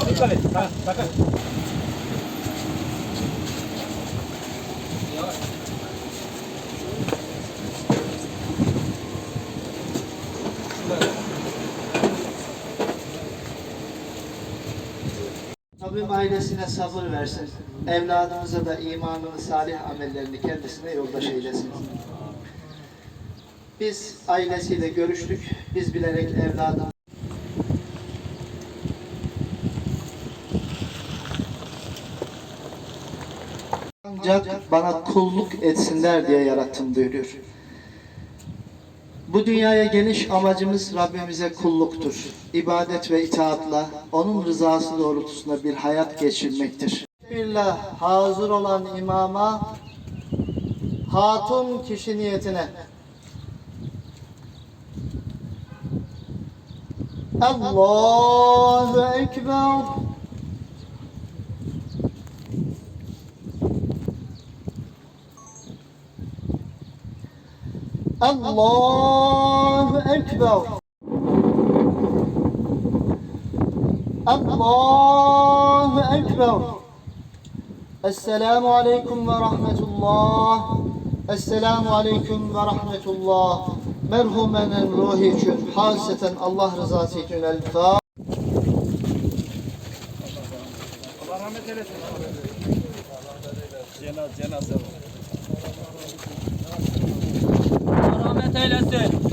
Sakın. Rabbim ailesine sabır versin. Evladımıza da imanını, salih amellerini kendisine yoldaş eylesin. Biz ailesiyle görüştük. Biz bilerek evladım ancak bana kulluk etsinler diye yarattım buyuruyor. Bu dünyaya geliş amacımız Rabbimize kulluktur. İbadet ve itaatla onun rızası doğrultusunda bir hayat geçirmektir. Billah hazır olan imama hatun kişi niyetine Allahu Ekber Allahu Ekber. Allahu Ekber. Esselamu Aleyküm ve Rahmetullah. Esselamu Aleyküm ve Rahmetullah. Merhumenin ruhi için haseten Allah rızası için El Fatiha. Allah rahmet eylesin. Cenaze, cenaze. rahmet eylesin.